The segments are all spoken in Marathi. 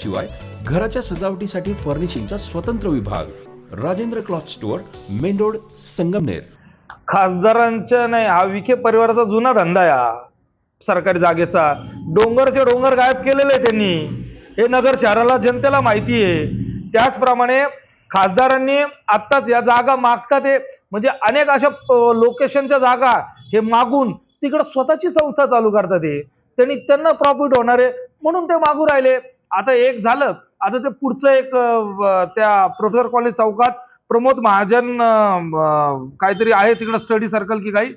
शिवाय घराच्या सजावटीसाठी फर्निशिंगचा स्वतंत्र विभाग. Rajendra cloth store main road Sangamner. खासदारांच्या नाही हा विखे परिवाराचा जुना धंदा आहे हा सरकारी जागेचा. डोंगरचे डोंगर गायब केलेले आहे त्यांनी. हे नगर शहराला जनतेला माहिती आहे. त्याचप्रमाणे खासदारांनी आत्ताच या जागा मागतात हे म्हणजे अनेक अशा लोकेशनच्या जागा हे मागून तिकडं स्वतःची संस्था चालू करतात हे त्यांनी त्यांना प्रॉफिट होणार आहे म्हणून ते मागू राहिले. आता एक झालं. आता ते पुढचं एक त्या प्रोफेसर कॉलेज चौकात प्रमोद महाजन काहीतरी आहे तिकडं स्टडी सर्कल की काही.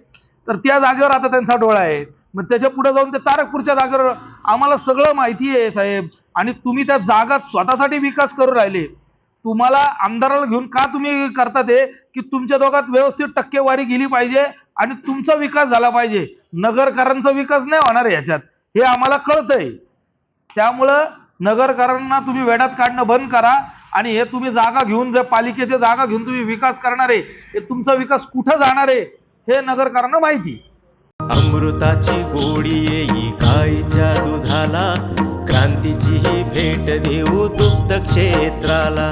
तर त्या जागेवर आता त्यांचा डोळा आहे. मग त्याच्या पुढे जाऊन ते तारकपूरच्या जागेवर आम्हाला सगळं माहिती आहे साहेब. आणि तुम्ही त्या जागा स्वतःसाठी विकास करू राहिले. तुम्हाला आमदाराला घेऊन का तुम्ही करता ते? की तुमच्या दोघात व्यवस्थित टक्केवारी गेली पाहिजे आणि तुमचा विकास झाला पाहिजे. नगरकरांचा विकास नाही होणार याच्यात. हे आम्हाला कळतंय. त्यामुळं नगरकरांना तुम्ही वेड्यात काढणं बंद करा आणि हे तुम्ही जागा घेऊन जर पालिकेच्या जागा घेऊन तुम्ही विकास करणार आहे हे तुमचा विकास कुठं जाणार आहे हे नगरकरांना माहिती. अमृताची गोडी येई गाईच्या दुधाला. क्रांतीची ही भेट देऊ दुग्ध क्षेत्राला.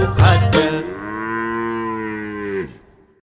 गव्यम पशुखाद्य